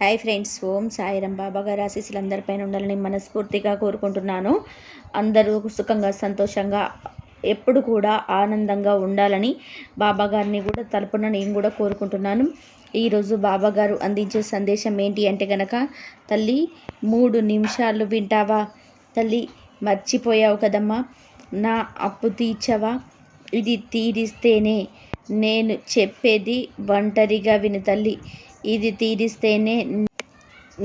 Hi friends Om Sairam Baba గారు ఆశీస్సులు అందరిపైన ఉండాలని మనస్ఫూర్తిగా కోరుకుంటున్నాను. అందరూ సుఖంగా సంతోషంగా ఎప్పుడు కూడా ఆనందంగా ఉండాలని బాబాగారిని కూడా తరపున నేను కూడా కోరుకుంటున్నాను. ఈరోజు బాబాగారు అందించే సందేశం ఏంటి అంటే గనక తల్లి మూడు నిమిషాలు వింటావా? తల్లి మర్చిపోయావు కదమ్మా. నా అప్పు తీర్చవా? ఇది తీరిస్తేనే నేను చెప్పేది ఒంటరిగా విను తల్లి. ఇది తీరిస్తేనే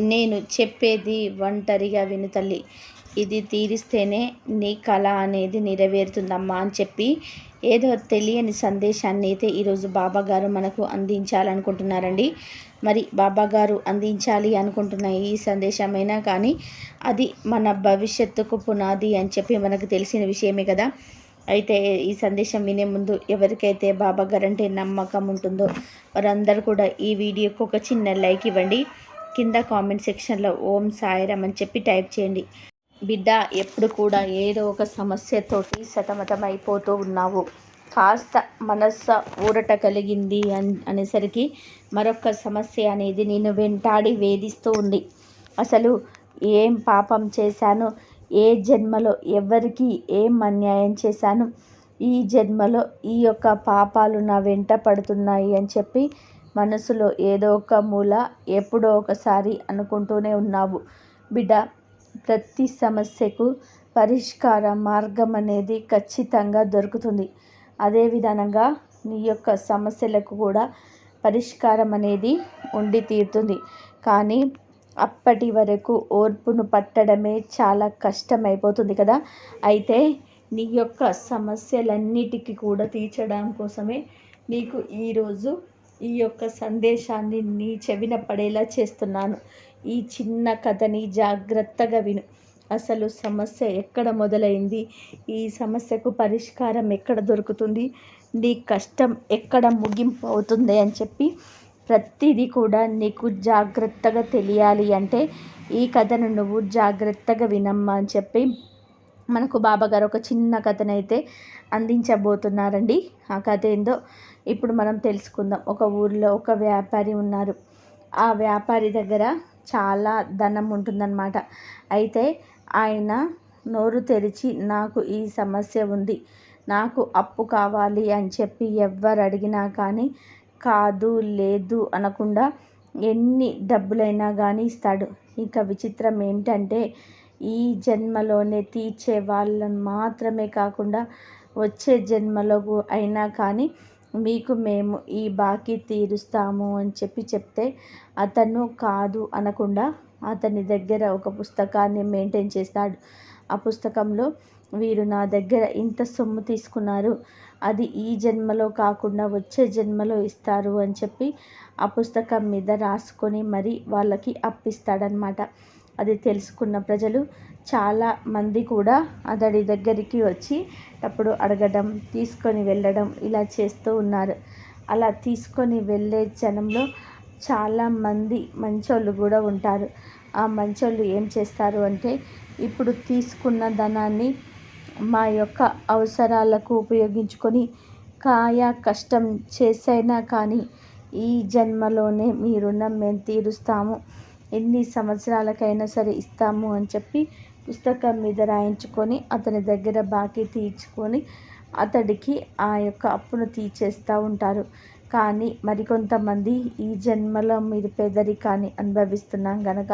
నేను చెప్పేది ఒంటరిగా విను తల్లి. ఇది తీరిస్తేనే నీ కళ అనేది నెరవేరుతుందమ్మా అని చెప్పి ఏదో తెలియని సందేశాన్ని అయితే ఈరోజు బాబాగారు మనకు అందించాలనుకుంటున్నారండి. మరి బాబాగారు అందించాలి అనుకుంటున్న ఈ సందేశమైనా కానీ అది మన భవిష్యత్తుకు పునాది అని చెప్పి మనకు తెలిసిన విషయమే కదా. అయితే ఈ సందేశం వినే ముందు ఎవరికైతే బాబా గారంటే నమ్మకం ఉంటుందో వారందరూ కూడా ఈ వీడియోకి ఒక చిన్న లైక్ ఇవ్వండి. కింద కామెంట్ సెక్షన్లో ఓం సాయిరామ్ అని చెప్పి టైప్ చేయండి. బిడ్డ ఎప్పుడు కూడా ఏదో ఒక సమస్యతోటి సతమతం అయిపోతూ ఉన్నావు. కాస్త మనస్సు ఊరట కలిగింది అన్ అనేసరికి మరొక సమస్య అనేది నేను వెంటాడి వేధిస్తూ ఉంది. అసలు ఏం పాపం చేశాను? ఏ జన్మలో ఎవరికి ఏం అన్యాయం చేశాను? ఈ జన్మలో ఈ యొక్క పాపాలు నా వెంట పడుతున్నాయి అని చెప్పి మనసులో ఏదో ఒక మూల ఎప్పుడో ఒకసారి అనుకుంటూనే ఉన్నావు. బిడ్డ ప్రతి సమస్యకు పరిష్కార మార్గం అనేది ఖచ్చితంగా దొరుకుతుంది. అదే విధంగా నీ యొక్క సమస్యలకు కూడా పరిష్కారం అనేది ఉండి తీరుతుంది. కానీ అప్పటి వరకు ఓర్పును పట్టడమే చాలా కష్టమైపోతుంది కదా. అయితే నీ యొక్క సమస్యలన్నిటికీ కూడా తీర్చడం కోసమే నీకు ఈరోజు ఈ యొక్క సందేశాన్ని నీ చెవిన పడేలా చేస్తున్నాను. ఈ చిన్న కథని జాగ్రత్తగా విను. అసలు సమస్య ఎక్కడ మొదలైంది? ఈ సమస్యకు పరిష్కారం ఎక్కడ దొరుకుతుంది? నీ కష్టం ఎక్కడ ముగింపు అవుతుంది అని చెప్పి ప్రతిదీ కూడా నీకు జాగ్రత్తగా తెలియాలి అంటే ఈ కథను నువ్వు జాగ్రత్తగా వినమ్మా అని చెప్పి మనకు బాబాగారు ఒక చిన్న కథనైతే అందించబోతున్నారండి. ఆ కథ ఏందో ఇప్పుడు మనం తెలుసుకుందాం. ఒక ఊరిలో ఒక వ్యాపారి ఉన్నారు. ఆ వ్యాపారి దగ్గర చాలా ధనం ఉంటుందన్నమాట. అయితే ఆయన నోరు తెరిచి నాకు ఈ సమస్య ఉంది. నాకు అప్పు కావాలి అని చెప్పి ఎవ్వరు అడిగినా కానీ కాదు లేదు అనకుండా ఎన్ని డబ్బులైనా కానీ ఇస్తాడు. ఇంకా విచిత్రం ఏంటంటే ఈ జన్మలోనే తీర్చే వాళ్ళని మాత్రమే కాకుండా వచ్చే జన్మలో అయినా కానీ మీకు మేము ఈ బాకీ తీరుస్తాము అని చెప్పి చెప్తే అతను కాదు అనకుండా అతని దగ్గర ఒక పుస్తకాన్ని మెయింటైన్ చేస్తాడు. ఆ పుస్తకంలో వీరు నా దగ్గర ఇంత సొమ్ము తీసుకున్నారు. అది ఈ జన్మలో కాకుండా వచ్చే జన్మలో ఇస్తారు అని చెప్పి ఆ పుస్తకం మీద రాసుకొని మరి వాళ్ళకి అప్పిస్తాడనమాట అది తెలుసుకున్న ప్రజలు చాలా మంది కూడా అతడి దగ్గరికి వచ్చి అప్పుడు అడగడం తీసుకొని వెళ్ళడం ఇలా చేస్తూ ఉన్నారు. అలా తీసుకొని వెళ్ళే జనంలో చాలామంది మంచోళ్ళు కూడా ఉంటారు. ఆ మంచోళ్ళు ఏం చేస్తారు అంటే ఇప్పుడు తీసుకున్న ధనాన్ని మా యొక్క అవసరాలకు ఉపయోగించుకొని కాయ కష్టం చేసైనా కానీ ఈ జన్మలోనే మీ రుణం మేము తీరుస్తాము. ఎన్ని సంవత్సరాలకైనా సరే ఇస్తాము అని చెప్పి పుస్తకం మీద రాయించుకొని అతని దగ్గర బాకీ తీర్చుకొని అతడికి ఆ యొక్క అప్పును తీర్చేస్తూ ఉంటారు. కానీ మరికొంతమంది ఈ జన్మలో మీరు పేదరికాన్ని అనుభవిస్తున్నాం కనుక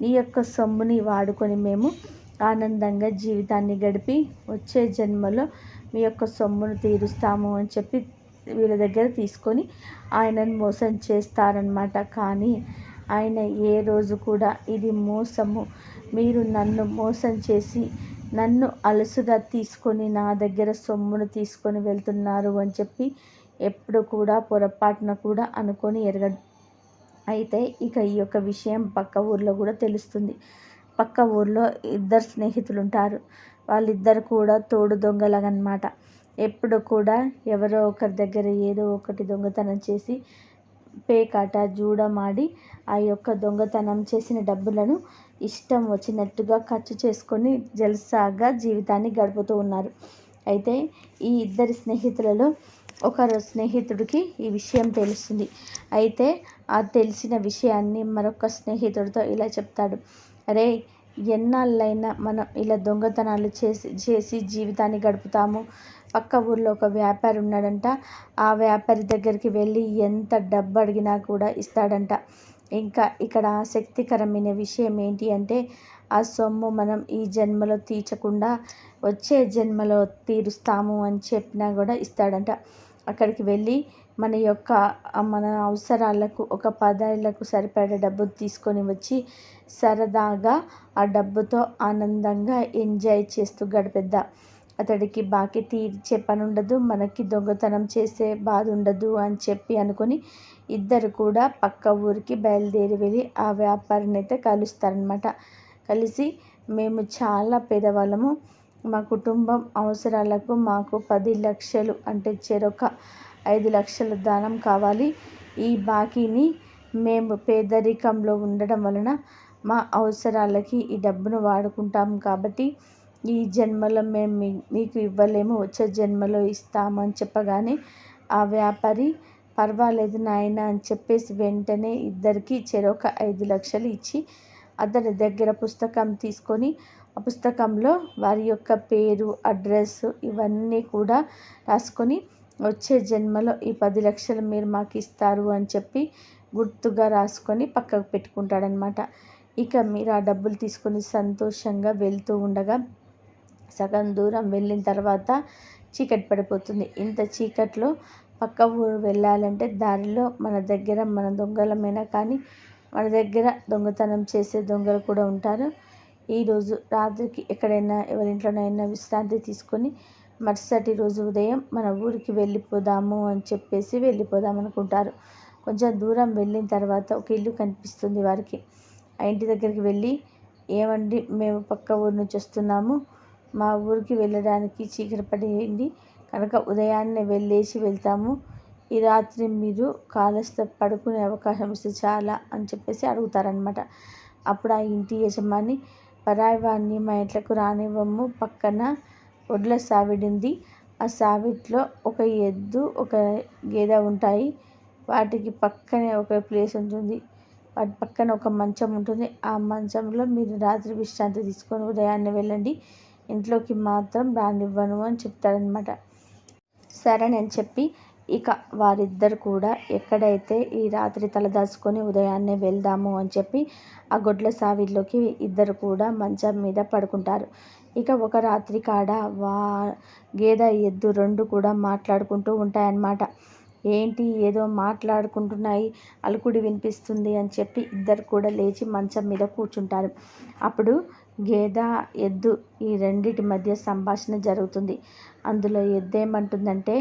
నీ యొక్క సొమ్ముని వాడుకొని మేము ఆనందంగా జీవితాన్ని గడిపి వచ్చే జన్మలో మీ యొక్క సొమ్మును తీరుస్తాము అని చెప్పి వీళ్ళ దగ్గర తీసుకొని ఆయనను మోసం చేస్తారనమాట కానీ ఆయన ఏ రోజు కూడా ఇది మోసము. మీరు నన్ను మోసం చేసి నన్ను అలసుగా తీసుకొని నా దగ్గర సొమ్మును తీసుకొని వెళ్తున్నారు అని చెప్పి ఎప్పుడు కూడా పొరపాటున కూడా అనుకొని ఎరగ అయితే ఇక ఈ యొక్క విషయం పక్క ఊర్లో కూడా తెలుస్తుంది. పక్క ఊర్లో ఇద్దరు స్నేహితులు ఉంటారు వాళ్ళిద్దరు కూడా తోడు దొంగలగనమాట. ఎప్పుడు కూడా ఎవరో ఒకరి దగ్గర ఏదో ఒకటి దొంగతనం చేసి పేకాట జూడమాడి ఆ యొక్క దొంగతనం చేసిన డబ్బులను ఇష్టం వచ్చినట్టుగా ఖర్చు చేసుకొని జల్సాగా జీవితాన్ని గడుపుతూ ఉన్నారు. అయితే ఈ ఇద్దరి స్నేహితులలో ఒకరు స్నేహితుడికి ఈ విషయం తెలుస్తుంది. అయితే ఆ తెలిసిన విషయాన్ని మరొక స్నేహితుడితో ఇలా చెప్తాడు. అరే ఎన్నాళ్ళైనా మనం ఇలా దొంగతనాలు చేసి చేసి జీవితాన్ని గడుపుతాము. పక్క ఊర్లో ఒక వ్యాపారి ఉన్నాడంట. ఆ వ్యాపారి దగ్గరికి వెళ్ళి ఎంత డబ్బు అడిగినా కూడా ఇస్తాడంట. ఇంకా ఇక్కడ ఆసక్తికరమైన విషయం ఏంటి అంటే ఆ సొమ్ము మనం ఈ జన్మలో తీర్చకుండా వచ్చే జన్మలో తీరుస్తాము అని చెప్పినా కూడా ఇస్తాడంట. అక్కడికి వెళ్ళి మన యొక్క మన అవసరాలకు ఒక పదేళ్ళకు సరిపడే డబ్బు తీసుకొని వచ్చి సరదాగా ఆ డబ్బుతో ఆనందంగా ఎంజాయ్ చేస్తూ గడిపేద్దాం. అతడికి బాకీ తీర్చే పని ఉండదు మనకి దొంగతనం చేసే బాధ ఉండదు అని చెప్పి అనుకొని ఇద్దరు కూడా పక్క ఊరికి బయలుదేరి వెళ్ళి ఆ వ్యాపారిని అయితే కలుస్తారనమాట కలిసి మేము చాలా పేదవాళ్ళము. మా కుటుంబం అవసరాలకు మాకు పది లక్షలు అంటే చెరొక ఐదు లక్షల దానం కావాలి. ఈ బాకీని మేము పేదరికంలో ఉండడం వలన మా అవసరాలకి ఈ డబ్బును వాడుకుంటాం కాబట్టి ఈ జన్మలో మేము మీ మీకు ఇవ్వలేము. వచ్చే జన్మలో ఇస్తామని చెప్పగానే ఆ వ్యాపారి పర్వాలేదు నాయన అని చెప్పేసి వెంటనే ఇద్దరికి చెరొక ఐదు లక్షలు ఇచ్చి అతని దగ్గర పుస్తకం తీసుకొని ఆ పుస్తకంలో వారి యొక్క పేరు అడ్రస్ ఇవన్నీ కూడా రాసుకొని వచ్చే జన్మలో ఈ పది లక్షలు మీరు మాకు ఇస్తారు అని చెప్పి గుర్తుగా రాసుకొని పక్కకు పెట్టుకుంటాడనమాట ఇక మీరు ఆ డబ్బులు తీసుకొని సంతోషంగా వెళ్తూ ఉండగా సగం దూరం వెళ్ళిన తర్వాత చీకటి పడిపోతుంది. ఇంత చీకట్లో పక్క ఊరు వెళ్ళాలంటే దారిలో మన దగ్గర మన దొంగలమైనా కానీ మన దగ్గర దొంగతనం చేసే దొంగలు కూడా ఉంటారు. ఈరోజు రాత్రికి ఎక్కడైనా ఎవరింట్లోనైనా విశ్రాంతి తీసుకొని మరుసటి రోజు ఉదయం మన ఊరికి వెళ్ళిపోదాము అని చెప్పేసి వెళ్ళిపోదాం అనుకుంటారు. కొంచెం దూరం వెళ్ళిన తర్వాత ఒక ఇల్లు కనిపిస్తుంది వారికి. ఆ ఇంటి దగ్గరికి వెళ్ళి ఏమండి మేము పక్క ఊరు నుంచి వస్తున్నాము. మా ఊరికి వెళ్ళడానికి చీకటి పడింది. కనుక ఉదయాన్నే వెళ్ళేసి వెళ్తాము. ఈ రాత్రి మీరు కాలస్త పడుకునే అవకాశం ఇస్తే చాలా అని చెప్పేసి అడుగుతారనమాట అప్పుడు ఆ ఇంటి యజమాని పరాయి వాడిని మా ఇంట్లోకి రానివ్వము పక్కన వడ్ల సావిడింది. ఆ సావిట్లో ఒక ఎద్దు ఒక గేదె ఉంటాయి. వాటికి పక్కనే ఒక ప్లేస్ ఉంటుంది. వాటి పక్కన ఒక మంచం ఉంటుంది. ఆ మంచంలో మీరు రాత్రి విశ్రాంతి తీసుకొని ఉదయాన్నే వెళ్ళండి. ఇంట్లోకి మాత్రం రానివ్వను అని చెప్తాడనమాట సరే నేను చెప్పి ఇక వారిద్దరు కూడా ఎక్కడైతే ఈ రాత్రి తలదాచుకొని ఉదయాన్నే వెళ్దాము అని చెప్పి ఆ గొడ్ల సావిల్లోకి ఇద్దరు కూడా మంచం మీద పడుకుంటారు. ఇక ఒక రాత్రి కాడ వా గేదె ఎద్దు రెండు కూడా మాట్లాడుకుంటూ ఉంటాయన్నమాట. ఏంటి ఏదో మాట్లాడుకుంటున్నాయి అలుకుడి వినిపిస్తుంది అని చెప్పి ఇద్దరు కూడా లేచి మంచం మీద కూర్చుంటారు. అప్పుడు గేదె ఎద్దు ఈ రెండిటి మధ్య సంభాషణ జరుగుతుంది. అందులో ఎద్దు ఏమంటుందంటే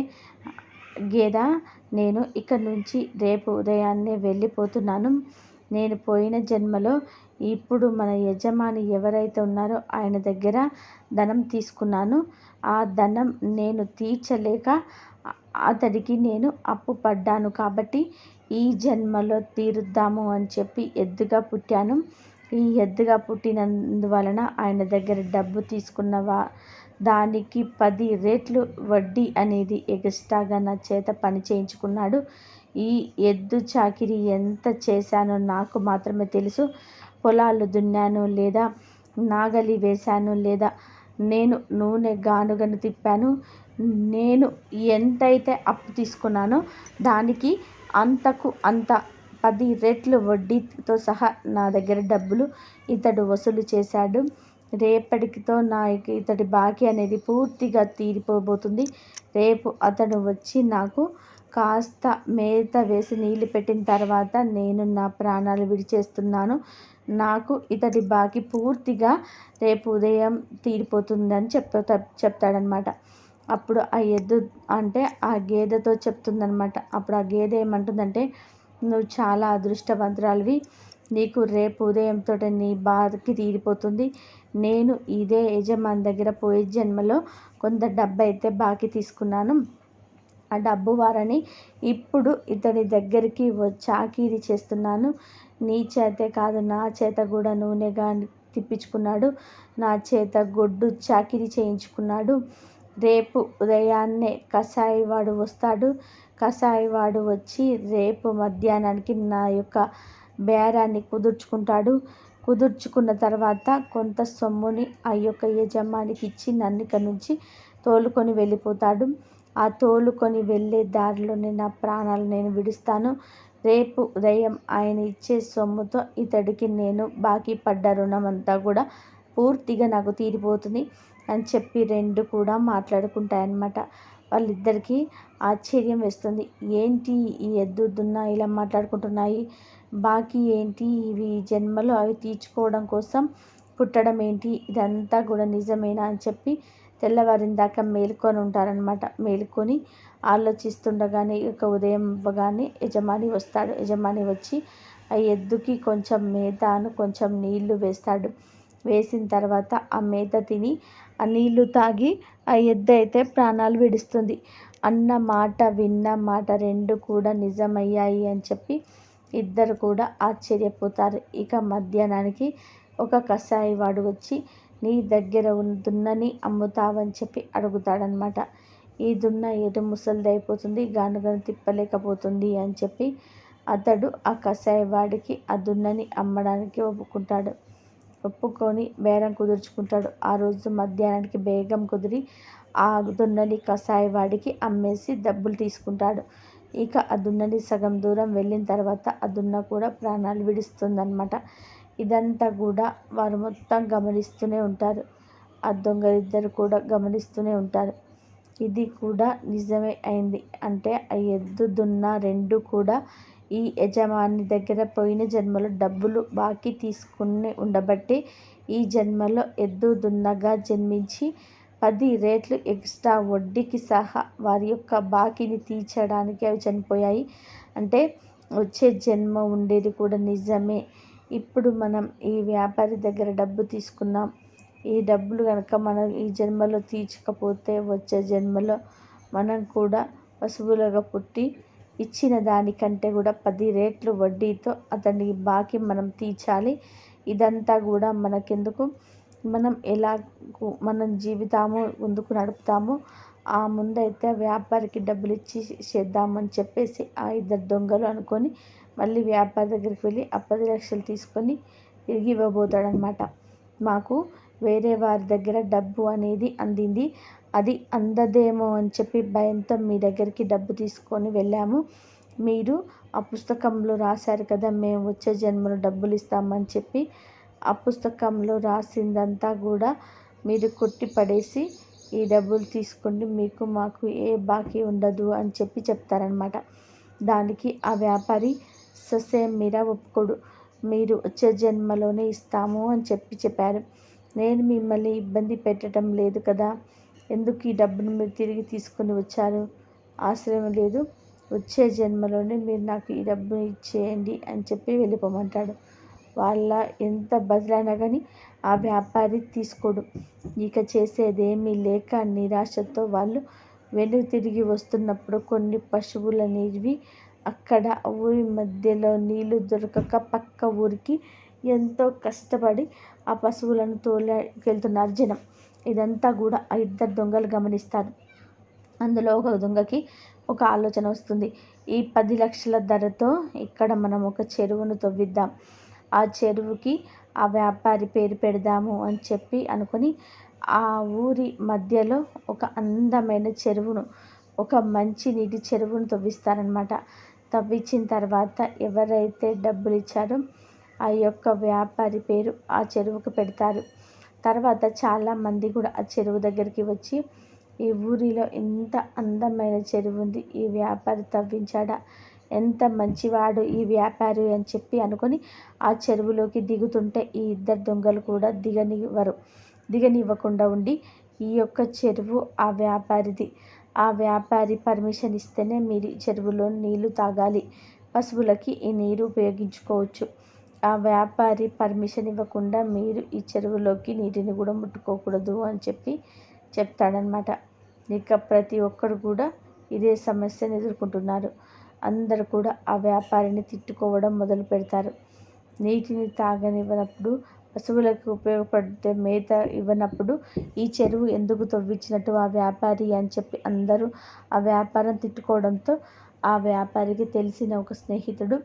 గేదా నేను ఇక్కడి నుంచి రేపు ఉదయాన్నే వెళ్ళిపోతున్నాను. నేను పోయిన జన్మలో ఇప్పుడు మన యజమాని ఎవరైతే ఉన్నారో ఆయన దగ్గర ధనం తీసుకున్నాను. ఆ ధనం నేను తీర్చలేక అతడికి నేను అప్పు పడ్డాను కాబట్టి ఈ జన్మలో తీరుద్దాము అని చెప్పి ఎద్దుగా పుట్టాను. ఈ ఎద్దుగా పుట్టినందువలన ఆయన దగ్గర డబ్బు తీసుకున్న వా దానికి పది రేట్లు వడ్డీ అనేది ఎగస్ట్రాగా నా చేత పని చేయించుకున్నాడు. ఈ ఎద్దు చాకిరి ఎంత చేశానో నాకు మాత్రమే తెలుసు. పొలాలు దున్నాను లేదా నాగలి వేశాను లేదా నేను నూనె గానుగను తిప్పాను. నేను ఎంతైతే అప్పు తీసుకున్నానో దానికి అంతకు అంత పది రెట్లు వడ్డీతో సహా నా దగ్గర డబ్బులు ఇతడు వసూలు చేశాడు. రేపటికితో నా ఇతడి బాకీ అనేది పూర్తిగా తీరిపోబోతుంది. రేపు అతడు వచ్చి నాకు కాస్త మేత వేసి నీళ్ళు పెట్టిన తర్వాత నేను నా ప్రాణాలు విడిచేస్తున్నాను. నాకు ఇతడి బాకీ పూర్తిగా రేపు ఉదయం తీరిపోతుందని చెప్తా చెప్తాడనమాట అప్పుడు ఆ ఎద్దు అంటే ఆ గేదెతో చెప్తుందనమాట అప్పుడు ఆ గేదె ఏమంటుందంటే నువ్వు చాలా అదృష్టవంతురాలివి. నీకు రేపు ఉదయంతో నీ బాధకి తీరిపోతుంది. నేను ఇదే యజమాని దగ్గర పోయే జన్మలో కొంత డబ్బు అయితే బాకీ తీసుకున్నాను. ఆ డబ్బు వారని ఇప్పుడు ఇతని దగ్గరికి చాకిరీ చేస్తున్నాను. నీ చేతే కాదు నా చేత కూడా నూనెగా తిప్పించుకున్నాడు. నా చేత గొడ్డు చాకిరీ చేయించుకున్నాడు. రేపు ఉదయాన్నే కషాయివాడు వస్తాడు. కషాయివాడు వచ్చి రేపు మధ్యాహ్నానికి నా యొక్క బేరాన్ని కుదుర్చుకుంటాడు. కుదుర్చుకున్న తర్వాత కొంత సొమ్ముని ఆ యొక్క యజమానికి ఇచ్చి నన్నిక నుంచి తోలుకొని వెళ్ళిపోతాడు. ఆ తోలుకొని వెళ్ళే దారిలోనే నా ప్రాణాలు నేను విడుస్తాను. రేపు ఉదయం ఆయన ఇచ్చే సొమ్ముతో ఇతడికి నేను బాకీ పడ్డ రుణం అంతా కూడా పూర్తిగా నాకు తీరిపోతుంది అని చెప్పి రెండు కూడా మాట్లాడుకుంటాయన్నమాట. వాళ్ళిద్దరికీ ఆశ్చర్యం వేస్తుంది. ఏంటి ఈ ఎద్దు దున్న ఇలా మాట్లాడుకుంటున్నాయి? బాకీ ఏంటి? ఇవి జన్మలు అవి తీర్చుకోవడం కోసం పుట్టడం ఏంటి? ఇదంతా కూడా నిజమేనా అని చెప్పి తెల్లవారిన దాకా మేలుకొని ఉంటారనమాట మేలుకొని ఆలోచిస్తుండగానే ఇక ఉదయం ఇవ్వగానే యజమాని వస్తాడు. యజమాని వచ్చి ఆ ఎద్దుకి కొంచెం మేతను కొంచెం నీళ్ళు వేస్తాడు. వేసిన తర్వాత ఆ మేత తిని ఆ నీళ్ళు తాగి ఆ ఎద్దు అయితే ప్రాణాలు విడుస్తుంది. అన్న మాట విన్న మాట రెండు కూడా నిజమయ్యాయి అని చెప్పి ఇద్దరు కూడా ఆశ్చర్యపోతారు. ఇక మధ్యాహ్నానికి ఒక కషాయి వాడు వచ్చి నీ దగ్గర ఉన్న దున్నని అమ్ముతావని చెప్పి అడుగుతాడనమాట ఈ దున్న ఎటు ముసలిదైపోతుంది గానుగను తిప్పలేకపోతుంది అని చెప్పి అతడు ఆ కషాయి వాడికి ఆ దున్నని అమ్మడానికి ఒప్పుకుంటాడు. ఒప్పుకొని బేరం కుదుర్చుకుంటాడు. ఆ రోజు మధ్యాహ్నానికి బేగం కుదిరి ఆ దున్నని కషాయి వాడికి అమ్మేసి డబ్బులు తీసుకుంటాడు. ఇక ఆ దున్నని సగం దూరం వెళ్ళిన తర్వాత ఆ దున్న కూడా ప్రాణాలు విడుస్తుందన్నమాట. ఇదంతా కూడా వారు మొత్తం గమనిస్తూనే ఉంటారు. ఆ దొంగలిద్దరు కూడా గమనిస్తూనే ఉంటారు. ఇది కూడా నిజమే అయింది. అంటే ఆ ఎద్దు దున్న రెండు కూడా ఈ యజమాని దగ్గర పోయిన జన్మలో డబ్బులు బాకీ తీసుకుని ఉండబట్టి ఈ జన్మలో ఎద్దు దున్నగా జన్మించి పది రేట్లు ఎక్స్ట్రా వడ్డీకి సహా వారి యొక్క బాకీని తీర్చడానికి అవి చనిపోయాయి. అంటే వచ్చే జన్మ ఉండేది కూడా నిజమే. ఇప్పుడు మనం ఈ వ్యాపారి దగ్గర డబ్బు తీసుకున్నాం. ఈ డబ్బులు కనుక మనం ఈ జన్మలో తీర్చకపోతే వచ్చే జన్మలో మనం కూడా పశువులుగా పుట్టి ఇచ్చిన దానికంటే కూడా పది రేట్లు వడ్డీతో అతని బాకీ మనం తీర్చాలి. ఇదంతా కూడా మనకెందుకు? మనం ఎలా మనం జీవితాము ముందుకు నడుపుతామో ఆ ముందైతే వ్యాపారికి డబ్బులు ఇచ్చి చేద్దామని చెప్పేసి ఆ ఇద్దరు దొంగలు అనుకొని మళ్ళీ వ్యాపారి దగ్గరికి వెళ్ళి ఆ పది లక్షలు తీసుకొని తిరిగి ఇవ్వబోతాడనమాట మాకు వేరే వారి దగ్గర డబ్బు అనేది అందింది. అది అందదేమో అని చెప్పి భయంతో మీ దగ్గరికి డబ్బు తీసుకొని వెళ్ళాము. మీరు ఆ పుస్తకంలో రాశారు కదా మేము వచ్చే జన్మలో డబ్బులు ఇస్తామని చెప్పి ఆ పుస్తకంలో రాసిందంతా కూడా మీరు కొట్టి పడేసి ఈ డబ్బులు తీసుకోండి మీకు మాకు ఏ బాకీ ఉండదు అని చెప్పి చెప్తారనమాట దానికి ఆ వ్యాపారి ససేం మీరా ఒప్పుకోడు. మీరు వచ్చే జన్మలోనే ఇస్తాము అని చెప్పి చెప్పారు. నేను మిమ్మల్ని ఇబ్బంది పెట్టడం లేదు కదా ఎందుకు ఈ డబ్బును మీరు తిరిగి తీసుకొని వచ్చారు? ఆశ్రయం లేదు. వచ్చే జన్మలోనే మీరు నాకు ఈ డబ్బును ఇచ్చేయండి అని చెప్పి వెళ్ళిపోమంటాడు. వాళ్ళ ఎంత బదులైనా కానీ ఆ వ్యాపారి తీసుకోడు. ఇక చేసేదేమీ లేక నిరాశతో వాళ్ళు వెనుక తిరిగి వస్తున్నప్పుడు కొన్ని పశువులు అనేవి అక్కడ ఊరి మధ్యలో నీళ్ళు దొరకక పక్క ఊరికి ఎంతో కష్టపడి ఆ పశువులను తోలేకెళ్తున్నారు జనం. ఇదంతా కూడా ఆ ఇద్దరు దొంగలు గమనిస్తారు. అందులో ఒక దొంగకి ఒక ఆలోచన వస్తుంది. ఈ పది లక్షల ధరతో ఇక్కడ మనం ఒక చెరువును తవ్విద్దాం. ఆ చెరువుకి ఆ వ్యాపారి పేరు పెడదాము అని చెప్పి అనుకొని ఆ ఊరి మధ్యలో ఒక అందమైన చెరువును ఒక మంచి నీటి చెరువును తవ్విస్తారనమాట తవ్వించిన తర్వాత ఎవరైతే డబ్బులు ఇచ్చారో ఆ యొక్క వ్యాపారి పేరు ఆ చెరువుకు పెడతారు. తర్వాత చాలామంది కూడా ఆ చెరువు దగ్గరికి వచ్చి ఈ ఊరిలో ఎంత అందమైన చెరువు ఉంది ఈ వ్యాపారి తవ్వించాడా? ఎంత మంచివాడు ఈ వ్యాపారి అని చెప్పి అనుకొని ఆ చెరువులోకి దిగుతుంటే ఈ ఇద్దరు దొంగలు కూడా దిగనివ్వరు. దిగనివ్వకుండా ఉండి ఈ యొక్క చెరువు ఆ వ్యాపారిది. ఆ వ్యాపారి పర్మిషన్ ఇస్తేనే మీరు చెరువులో నీళ్ళు తాగాలి. పశువులకి ఈ నీరు ఉపయోగించుకోవచ్చు. ఆ వ్యాపారి పర్మిషన్ ఇవ్వకుండా మీరు ఈ చెరువులోకి నీటిని కూడా ముట్టుకోకూడదు అని చెప్పి చెప్తాడనమాట ఇక ప్రతి ఒక్కరు కూడా ఇదే సమస్యను ఎదుర్కొంటున్నారు. అందరు కూడా ఆ వ్యాపారిని తిట్టుకోవడం మొదలు పెడతారు. నీటిని తాగనివ్వనప్పుడు పశువులకు ఉపయోగపడితే మేత ఇవ్వనప్పుడు ఈ చెరువు ఎందుకు తవ్వించినట్టు ఆ వ్యాపారి అని చెప్పి అందరూ ఆ వ్యాపారం తిట్టుకోవడంతో ఆ వ్యాపారికి తెలిసిన ఒక స్నేహితుడు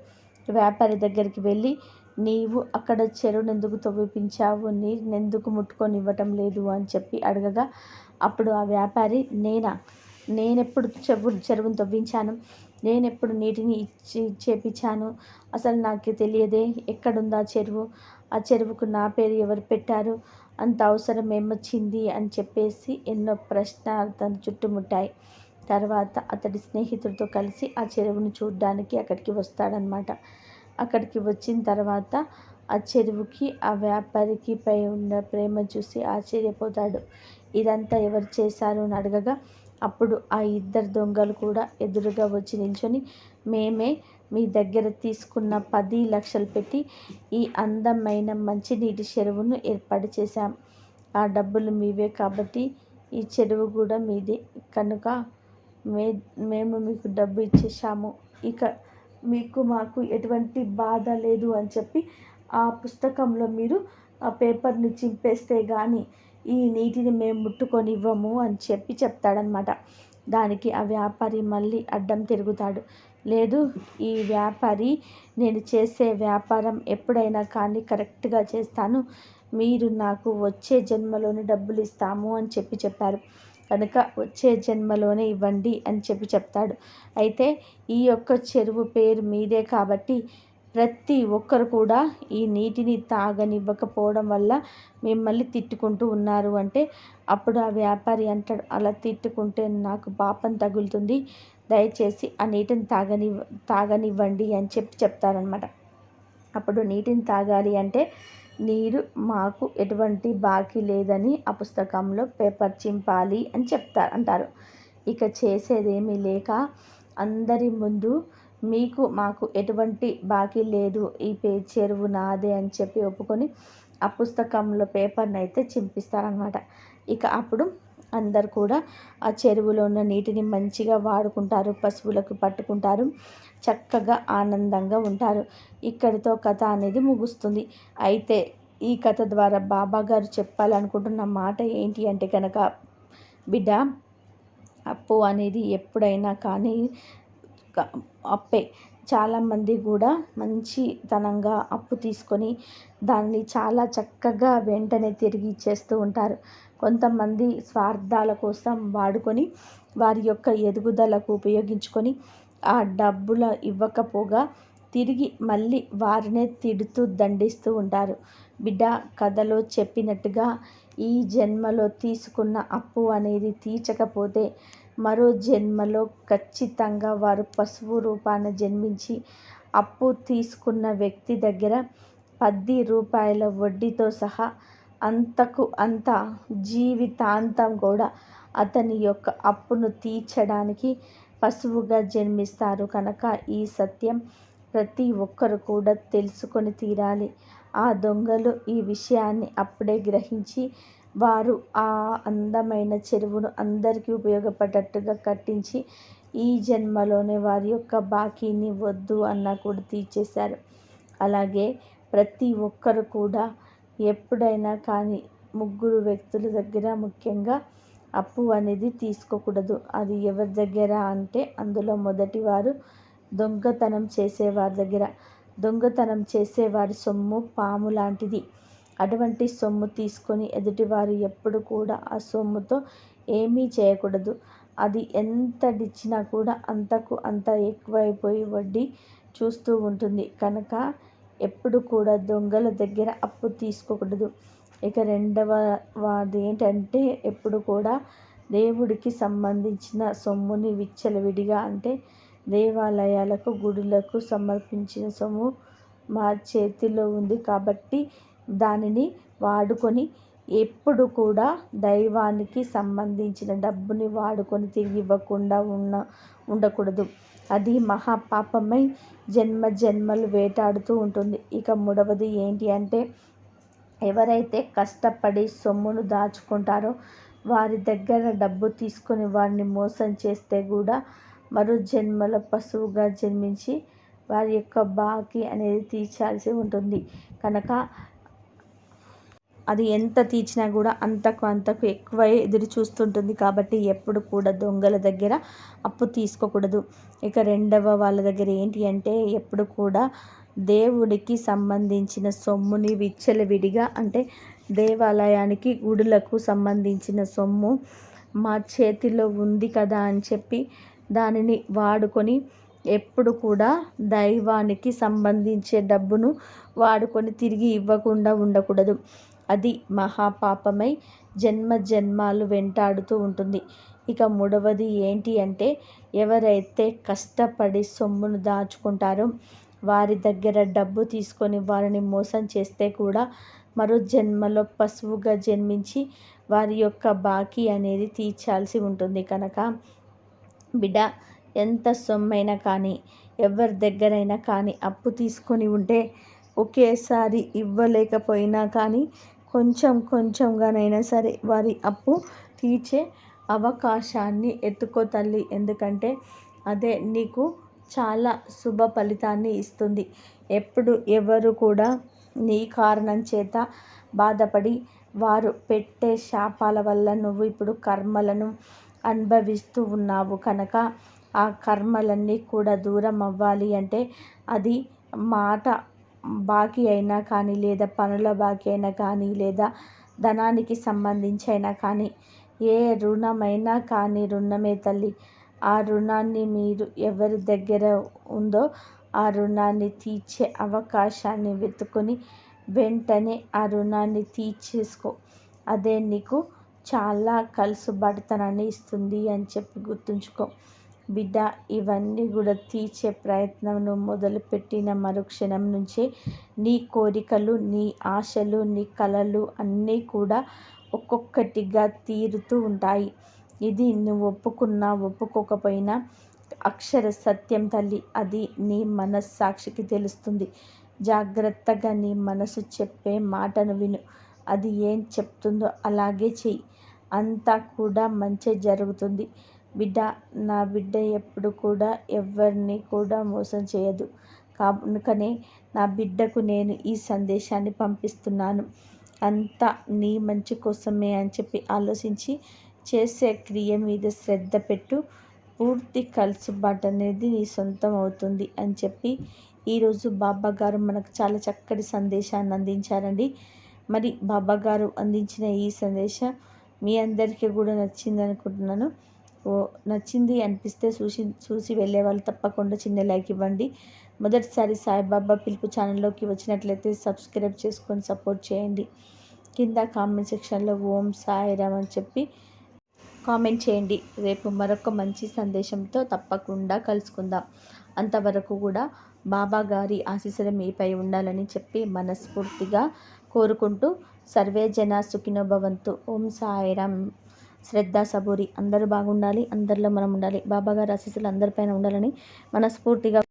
వ్యాపారి దగ్గరికి వెళ్ళి నీవు అక్కడ చెరువును ఎందుకు తవ్విపించావు నీటిని ఎందుకు ముట్టుకొని ఇవ్వటం లేదు? అని చెప్పి అడగగా అప్పుడు ఆ వ్యాపారి నేనా? నేనెప్పుడు చెవు చెరువును తవ్వించాను. నేను ఎప్పుడు నీటిని ఇచ్చి చేపించాను. అసలు నాకు తెలియదే ఎక్కడుందా చెరువు. ఆ చెరువుకు నా పేరు ఎవరు పెట్టారు? అంత అవసరం ఏమొచ్చింది? అని చెప్పేసి ఎన్నో ప్రశ్నలు తను చుట్టుముట్టాయి. తర్వాత అతడి స్నేహితుడితో కలిసి ఆ చెరువును చూడడానికి అక్కడికి వస్తాడనమాట అక్కడికి వచ్చిన తర్వాత ఆ చెరువుకి ఆ వ్యాపారికి పై ఉన్న ప్రేమ చూసి ఆశ్చర్యపోతాడు. ఇదంతా ఎవరు చేశారు అని అడగగా అప్పుడు ఆ ఇద్దరు దొంగలు కూడా ఎదురుగా వచ్చి నిల్చొని మేమే మీ దగ్గర తీసుకున్న పది లక్షలు పెట్టి ఈ అందమైన మంచినీటి చెరువును ఏర్పాటు చేశాం. ఆ డబ్బులు మీవే కాబట్టి ఈ చెరువు కూడా మీదే. కనుక మే మేము మీకు డబ్బు ఇచ్చేసాము ఇక మీకు మాకు ఎటువంటి బాధ లేదు అని చెప్పి ఆ పుస్తకంలో మీరు ఆ పేపర్ని చింపేస్తే కానీ ఈ నీటిని మేము ముట్టుకొని ఇవ్వము అని చెప్పి చెప్తాడనమాట దానికి ఆ వ్యాపారి మళ్ళీ అడ్డం తిరుగుతాడు. లేదు ఈ వ్యాపారి నేను చేసే వ్యాపారం ఎప్పుడైనా కానీ కరెక్ట్గా చేస్తాను. మీరు నాకు వచ్చే జన్మలోనే డబ్బులు ఇస్తాము అని చెప్పి చెప్పారు. కనుక వచ్చే జన్మలోనే ఇవ్వండి అని చెప్పి చెప్తాడు. అయితే ఈ యొక్క చెరువు పేరు మీదే కాబట్టి ప్రతి ఒక్కరు కూడా ఈ నీటిని తాగనివ్వకపోవడం వల్ల మిమ్మల్ని తిట్టుకుంటూ ఉన్నారు. అంటే అప్పుడు ఆ వ్యాపారి అంటాడు అలా తిట్టుకుంటే నాకు పాపం తగులుతుంది. దయచేసి ఆ నీటిని తాగని తాగనివ్వండి అని చెప్పి చెప్తారనమాట అప్పుడు నీటిని తాగాలి అంటే నీరు మాకు ఎటువంటి బాకీ లేదని ఆ పుస్తకంలో పేపర్ చింపాలి అని చెప్తారు అంటారు. ఇక చేసేదేమీ లేక అందరి ముందు మీకు మాకు ఎటువంటి బాకీ లేదు. ఈ పే చెరువు నాదే అని చెప్పి ఒప్పుకొని ఆ పుస్తకంలో పేపర్ని అయితే చింపిస్తారనమాట ఇక అప్పుడు అందరు కూడా ఆ చెరువులో ఉన్న నీటిని మంచిగా వాడుకుంటారు పశువులకు పట్టుకుంటారు చక్కగా ఆనందంగా ఉంటారు. ఇక్కడితో కథ అనేది ముగుస్తుంది. అయితే ఈ కథ ద్వారా బాబా గారు చెప్పాలనుకుంటున్న మాట ఏంటి అంటే కనుక బిడ్డ అప్పు అనేది ఎప్పుడైనా కానీ అప్పే. చాలామంది కూడా మంచితనంగా అప్పు తీసుకొని దాన్ని చాలా చక్కగా వెంటనే తిరిగి ఇచ్చేస్తూ ఉంటారు. కొంతమంది స్వార్థాల కోసం వాడుకొని వారి యొక్క ఎదుగుదలకు ఉపయోగించుకొని ఆ డబ్బుల ఇవ్వకపోగా తిరిగి మళ్ళీ వారినే తిడుతూ దండిస్తూ ఉంటారు. బిడ్డ కథలో చెప్పినట్టుగా ఈ జన్మలో తీసుకున్న అప్పు అనేది తీర్చకపోతే మరో జన్మలో ఖచ్చితంగా వారు పశువు రూపాన జన్మించి అప్పు తీసుకున్న వ్యక్తి దగ్గర పది రూపాయల వడ్డీతో సహా అంతకు అంత జీవితాంతం కూడా అతని యొక్క అప్పును తీర్చడానికి పశువుగా జన్మిస్తారు. కనుక ఈ సత్యం ప్రతి ఒక్కరు కూడా తెలుసుకొని తీరాలి. ఆ దొంగలు ఈ విషయాన్ని అప్పుడే గ్రహించి వారు ఆ అందమైన చెరువును అందరికీ ఉపయోగపడేటట్టుగా కట్టించి ఈ జన్మలోనే వారి యొక్క బాకీని వద్దు అన్నా కూడా తీర్చేశారు. అలాగే ప్రతి ఒక్కరు కూడా ఎప్పుడైనా కానీ ముగ్గురు వ్యక్తుల దగ్గర ముఖ్యంగా అప్పు అనేది తీసుకోకూడదు. అది ఎవరి దగ్గర అంటే అందులో మొదటి వారు దొంగతనం చేసేవారి దగ్గర. దొంగతనం చేసేవారి సొమ్ము పాము లాంటిది. అటువంటి సొమ్ము తీసుకొని ఎదుటివారు ఎప్పుడు కూడా ఆ సొమ్ముతో ఏమీ చేయకూడదు. అది ఎంతడిచ్చినా కూడా అంతకు అంత ఎక్కువైపోయి వడ్డీ చూస్తూ ఉంటుంది. కనుక ఎప్పుడు కూడా దొంగల దగ్గర అప్పు తీసుకోకూడదు. ఇక రెండవ వాది ఏంటంటే ఎప్పుడు కూడా దేవుడికి సంబంధించిన సొమ్ముని విచ్చలవిడిగా అంటే దేవాలయాలకు గుడులకు సమర్పించిన సొమ్ము మా చేతిలో ఉంది కాబట్టి దానిని వాడుకొని ఎప్పుడు కూడా దైవానికి సంబంధించిన డబ్బుని వాడుకొని తిరిగి ఇవ్వకుండా ఉన్న ఉండకూడదు. అది మహాపాపమై జన్మ జన్మలు వేటాడుతూ ఉంటుంది. ఇక మూడవది ఏంటి అంటే ఎవరైతే కష్టపడి సొమ్మును దాచుకుంటారో వారి దగ్గర డబ్బు తీసుకొని వారిని మోసం చేస్తే కూడా మరో జన్మల పశువుగా జన్మించి వారి యొక్క బాకీ అనేది తీర్చాల్సి ఉంటుంది. కనుక అది ఎంత తీర్చినా కూడా అంతకు అంతకు ఎక్కువ ఎదురు చూస్తుంటుంది కాబట్టి ఎప్పుడు కూడా దొంగల దగ్గర అప్పు తీసుకోకూడదు. ఇక రెండవ వాళ్ళ దగ్గర ఏంటి అంటే ఎప్పుడు కూడా దేవుడికి సంబంధించిన సొమ్ముని విచ్చలవిడిగా అంటే దేవాలయానికి గుడులకు సంబంధించిన సొమ్ము మా చేతిలో ఉంది కదా అని చెప్పి దానిని వాడుకొని ఎప్పుడు కూడా దైవానికి సంబంధించే డబ్బును వాడుకొని తిరిగి ఇవ్వకుండా ఉండకూడదు. అది మహాపాపమై జన్మ జన్మాలు వెంటాడుతూ ఉంటుంది. ఇక మూడవది ఏంటి అంటే ఎవరైతే కష్టపడి సొమ్మును దాచుకుంటారో వారి దగ్గర డబ్బు తీసుకొని వారిని మోసం చేస్తే కూడా మరో జన్మలో పశువుగా జన్మించి వారి యొక్క బాకీ అనేది తీర్చాల్సి ఉంటుంది కనుక. బిడ్డ ఎంత సొమ్మైనా కానీ ఎవరి దగ్గరైనా కానీ అప్పు తీసుకొని ఉంటే ఒకేసారి ఇవ్వలేకపోయినా కానీ కొంచెం కొంచెంగానైనా సరే వారి అప్పు తీర్చే అవకాశాన్ని ఎత్తుకో తల్లి. ఎందుకంటే అదే నీకు చాలా శుభ ఫలితాన్ని ఇస్తుంది. ఎప్పుడు ఎవరు కూడా నీ కారణం చేత బాధపడి వారు పెట్టే శాపాల వల్ల నువ్వు ఇప్పుడు కర్మలను అనుభవిస్తూ ఉన్నావు కనుక ఆ కర్మలన్నీ కూడా దూరం అవ్వాలి అంటే అది మాట బాకీ అయినా కానీ లేదా పనుల బాకీ అయినా కానీ లేదా ధనానికి సంబంధించి అయినా కానీ ఏ రుణమైనా కానీ రుణమే తల్లి. ఆ రుణాన్ని మీరు ఎవరి దగ్గర ఉందో ఆ రుణాన్ని తీర్చే అవకాశాన్ని వెతుకొని వెంటనే ఆ రుణాన్ని తీర్చేసుకో. అదే నీకు చాలా కలుసుబడతనాన్ని ఇస్తుంది అని చెప్పి గుర్తుంచుకో. బిడ్డ ఇవన్నీ కూడా తీర్చే ప్రయత్నం మొదలుపెట్టిన మరుక్షణం నుంచే. నీ కోరికలు నీ ఆశలు నీ కలలు అన్నీ కూడా ఒక్కొక్కటిగా తీరుతూ ఉంటాయి. ఇది నువ్వు ఒప్పుకున్నా ఒప్పుకోకపోయినా అక్షర సత్యం తల్లి అది నీ మనస్సాక్షికి తెలుస్తుంది. జాగ్రత్తగా నీ మనసు చెప్పే మాటను విను. అది ఏం చెప్తుందో అలాగే చెయ్యి. అంతా కూడా మంచి జరుగుతుంది. బిడ్డ నా బిడ్డ ఎప్పుడు కూడా ఎవరిని కూడా మోసం చేయదు. కనుకనే నా బిడ్డకు నేను ఈ సందేశాన్ని పంపిస్తున్నాను. అంతా నీ మంచి కోసమే అని చెప్పి ఆలోచించి చేసే క్రియ మీద శ్రద్ధ పెట్టు. పూర్తి కలుసుబాటు అనేది నీ సొంతం అవుతుంది అని చెప్పి ఈరోజు బాబా గారు మనకు చాలా చక్కటి సందేశాన్ని అందించారండి. మరి బాబా గారు అందించిన ఈ సందేశం మీ అందరికీ కూడా నచ్చింది అనుకుంటున్నాను నచ్చింది అనిపిస్తే చూసి చూసి వెళ్ళే వాళ్ళు తప్పకుండా చిన్న లైక్ ఇవ్వండి. మొదటిసారి సాయిబాబా పిలుపు ఛానల్లోకి వచ్చినట్లయితే సబ్స్క్రైబ్ చేసుకొని సపోర్ట్ చేయండి. కింద కామెంట్ సెక్షన్లో ఓం సాయిరామ్ అని చెప్పి కామెంట్ చేయండి. రేపు మరొక మంచి సందేశంతో తప్పకుండా కలుసుకుందాం. అంతవరకు కూడా బాబా గారి ఆశీస్సులు మీపై ఉండాలని చెప్పి మనస్ఫూర్తిగా కోరుకుంటూ సర్వే జన సుఖినోభవంతు ఓం సాయిరామ్ శ్రద్ధ సబూరి. అందరూ బాగుండాలి అందరిలో మనం ఉండాలి. బాబాగారి ఆశీస్సులు అందరిపైన ఉండాలని మనస్ఫూర్తిగా